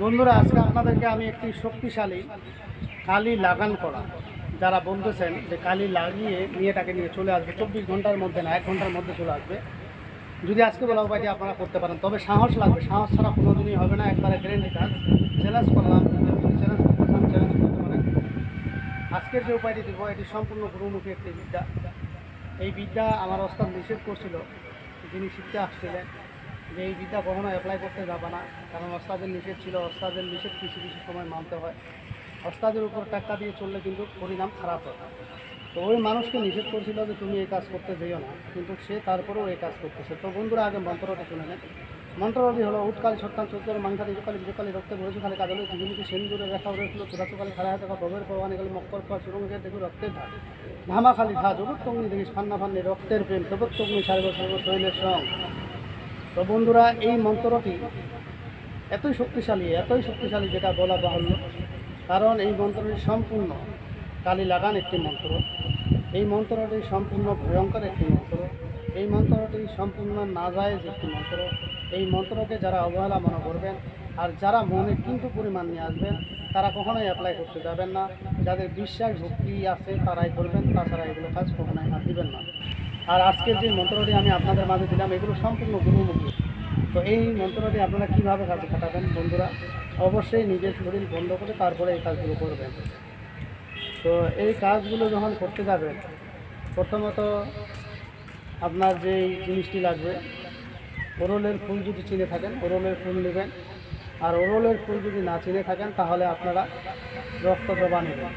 বন্ধুরা, আজকে আপনাদেরকে আমি একটি শক্তিশালী কালি লাগান করা। যারা বলতেছেন যে কালি লাগিয়ে মেয়েটাকে নিয়ে চলে আসবে, চব্বিশ ঘণ্টার মধ্যে না, এক ঘণ্টার মধ্যে চলে আসবে। যদি আজকে বলা উপায়টি আপনারা করতে পারেন, তবে সাহস লাগবে। সাহস ছাড়া কোনোদিনই হবে না, একবারে গ্যারেন্টি কাজ। চ্যালেঞ্জ করলাম চ্যালেঞ্জ করতে চ্যালেঞ্জ করতে পারেন। আজকের যে উপায়টি দেবো এটি সম্পূর্ণ গুরুমুখী একটি বিদ্যা। এই বিদ্যা আমার ওস্তাদ নিষেধ করছিল, যিনি শিখতে আসছিলেন। যে এই বিদ্যা কখনো অ্যাপ্লাই করতে যাবে না। কারণ ওস্তাদের নিষেধ ছিল, ওস্তাদের নিষেধ কিছু কিছু সময় মানতে হয়। ওস্তাদের উপর টাকা দিয়ে চললে কিন্তু পরিণাম খারাপ হয়। তো ওই মানুষকে নিষেধ করছিল যে তুমি এই কাজ করতে যেও না, কিন্তু সে তারপরেও এই কাজ করতেছে। তো বন্ধুরা, আগে মন্ত্রটি শুনে নেন। মন্ত্রটি হলো, উৎকাল সত্যান চৌদ্দর মাংসালি ইজকালি বিজকালি রক্তে ভরেছে খালি কাজলে জীবনীকে সেন্দুরে রেখা উড়েছিল চোরাচুকালি খালি হাতে ভবের পাওয়ানি গেলে মক্কর পাওয়া সুরঙ্গে দেখু রক্তের ধার ধামা খালি ধা জগত্তগ্নি দেখিস ফান্না ফান্নি রক্তের প্রেম জগত্তগ্নি সার্ব সর্ব শৈলের সং তো বন্ধুরা, এই মন্ত্রটি এতই শক্তিশালী এতই শক্তিশালী যেটা বলা বাহুল্য। কারণ এই মন্ত্রটি সম্পূর্ণ কালী লাগান একটি মন্ত্র। এই মন্ত্রটি সম্পূর্ণ ভয়ঙ্কর একটি মন্ত্র। এই মন্ত্রটি সম্পূর্ণ নাজায়েজ একটি মন্ত্র। এই মন্ত্রকে যারা অবহেলা মনে করবেন আর যারা মনে কিন্তু পরিমাণ নিয়ে আসবেন, তারা কখনোই অ্যাপ্লাই করতে যাবেন না। যাদের বিশ্বাস, ভক্তি আছে, তারাই করবেন। তাছাড়া এগুলো কাজ কখনোই হাত দিবেন না। আর আজকের যে মন্ত্রটি আমি আপনাদের মাঝে দিলাম, এগুলো সম্পূর্ণ গুরুমুখী। তো এই মন্ত্রটি আপনারা কীভাবে কাজে খাটাবেন বন্ধুরা? অবশ্যই নিজের শরীর বন্ধ করে তারপরে এই কাজগুলো করবেন। তো এই কাজগুলো যখন করতে যাবেন, প্রথমত আপনার যেই জিনিসটি লাগবে, ওরলের ফুল যদি চিনে থাকেন, ওরলের ফুল নেবেন। আর ওরলের ফুল যদি না চিনে থাকেন, তাহলে আপনারা রক্ত জবা নেবেন।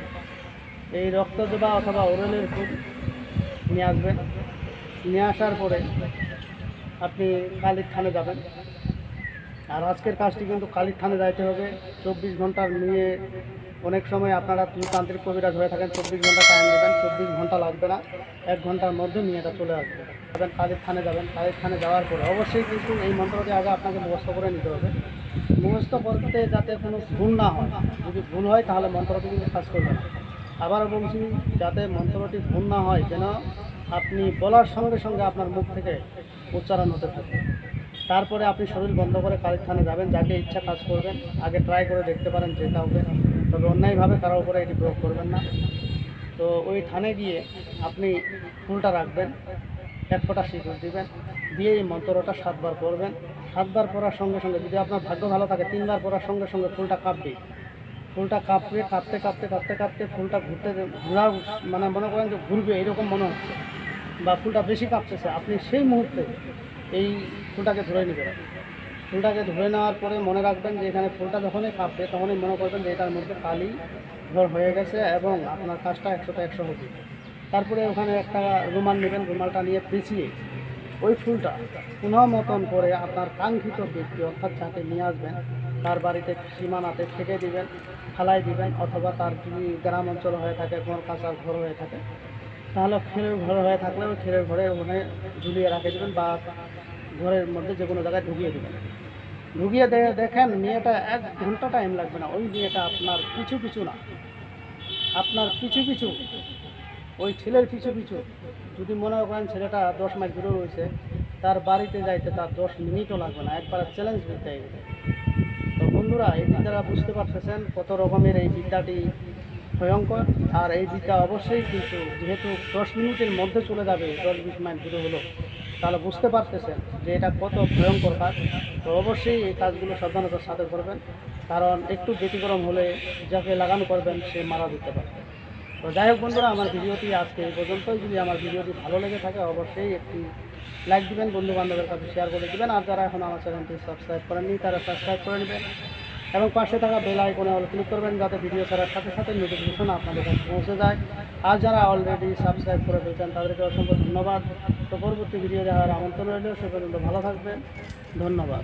এই রক্ত জবা অথবা ওরলের ফুল নিয়ে আসবেন। নিয়ে আসার পরে আপনি কালির থানে যাবেন। আর আজকের কাজটি কিন্তু কালির থানে যাইতে হবে। চব্বিশ ঘণ্টার নিয়ে অনেক সময় আপনারা তান্ত্রিক কবিরাজ হয়ে থাকেন। চব্বিশ ঘণ্টা টাইম দেবেন চব্বিশ ঘণ্টা লাগবে না। এক ঘণ্টার মধ্যে নিয়ে এটা চলে আসবে যাবেন কালির থানে যাবেন। কালির থানে যাওয়ার পরে অবশ্যই কিন্তু এই মন্ত্রটি আগে আপনাকে মুখস্থ করে নিতে হবে। মুখস্থ করতে যাতে কোনো ভুল না হয়। যদি ভুল হয় তাহলে মন্ত্রটি কিন্তু কাজ করবে না। আবার বলছি, যাতে মন্ত্রটি ভুল না হয়, যেন আপনি বলার সঙ্গে সঙ্গে আপনার মুখ থেকে উচ্চারণ হতে থাকে। তারপরে আপনি শরীর বন্ধ করে কালির থানে যাবেন, যাকে ইচ্ছা কাজ করবেন, আগে ট্রাই করে দেখতে পারেন যে কাউকে তবে অন্যায়ভাবে কারোর উপরে এটি প্রয়োগ করবেন না। তো ওই থানে গিয়ে আপনি ফুলটা রাখবেন, এক ফোঁটা সিঁদুর দিবেন, দিয়ে এই মন্ত্রটা সাতবার পড়বেন। সাতবার পড়ার সঙ্গে সঙ্গে যদি আপনার ভাগ্য ভালো থাকে, তিনবার পড়ার সঙ্গে সঙ্গে ফুলটা কাঁপবে ফুলটা কাঁপবে কাঁপতে কাঁপতে কাঁপতে কাঁপতে ফুলটা ঘুরতে ঘোরা মানে মনে করেন যে ঘুরবে, এরকম মনে হচ্ছে। বা ফুলটা বেশি কাঁপতেছে, আপনি সেই মুহূর্তে এই ফুলটাকে ধরে নেবেন। ফুলটাকে ধরে নেওয়ার পরে মনে রাখবেন যে এখানে ফুলটা যখনই কাঁপবে, তখনই মনে করবেন যে এটার মধ্যে কালি ঘর হয়ে গেছে এবং আপনার কাজটা একশোটা একশো হবে। তারপরে ওখানে একটা রুমাল নেবেন, রুমালটা নিয়ে পেঁচিয়ে ওই ফুলটা পুনঃ মতন করে আপনার কাঙ্ক্ষিত ব্যক্তি অর্থাৎ যাকে নিয়ে আসবেন, তার বাড়িতে সীমানাতে ফেটে দিবেন, ফালাই দিবেন অথবা তার যদি গ্রাম অঞ্চল হয়ে থাকে কোনো কাঁচার ঘর হয়ে থাকে, তাহলে খেরের ঘর হয়ে থাকলে ওই খেরের ঘরে ওখানে ঝুলিয়ে রাখে দেবেন বা ঘরের মধ্যে যে কোনো জায়গায় ঢুকিয়ে দেবেন। ঢুকিয়ে দেখেন মেয়েটা এক ঘণ্টা টাইম লাগবে না, ওই মেয়েটা আপনার পিছু পিছু না, আপনার পিছু পিছু, ওই ছেলের পিছু পিছু যদি মনে করেন ছেলেটা দশ মাইল দূরে রয়েছে, তার বাড়িতে যাইতে তার দশ মিনিটও লাগবে না, একবার চ্যালেঞ্জ দিতে গেছে তো বন্ধুরা, এই বিদ্যাটা বুঝতে পারতেছেন কত রকমের এই বিদ্যাটি ভয়ঙ্কর, আর এই বিদ্যা অবশ্যই কিন্তু যেহেতু দশ মিনিটের মধ্যে চলে যাবে, দশ বিশ মাইল দূরে হলো, তাহলে বুঝতে পারতেছেন যে এটা কত ভয়ঙ্কর কাজ। তো অবশ্যই এই কাজগুলো সাবধানতার সাথে করবেন, কারণ একটু ব্যতিক্রম হলে যাকে লাগানো করবেন, সে মারা দিতে পারে। তো যাই হোক বন্ধুরা, আমার ভিডিওটি আজকে এই পর্যন্তই। যদি আমার ভিডিওটি ভালো লেগে থাকে, অবশ্যই একটি লাইক দিবেন বন্ধু বান্ধবের কাছে শেয়ার করে দিবেন। আর যারা এখন আমার চ্যানেলটি সাবস্ক্রাইব করেননি, তারা সাবস্ক্রাইব করে নেবেন। এবং পাশে থাকা বেল আইকনে অল ক্লিক করবেন, যাতে ভিডিও ছাড়ার সাথে সাথে নোটিফিকেশন আপনাদের কাছে পৌঁছে যায়। আর যারা অলরেডি সাবস্ক্রাইব করে ফেলছেন, তাদেরকে অসংখ্য ধন্যবাদ। তো পরবর্তী ভিডিও দেখার আমন্ত্রণ রইল, সে পর্যন্ত ভালো থাকবেন। ধন্যবাদ।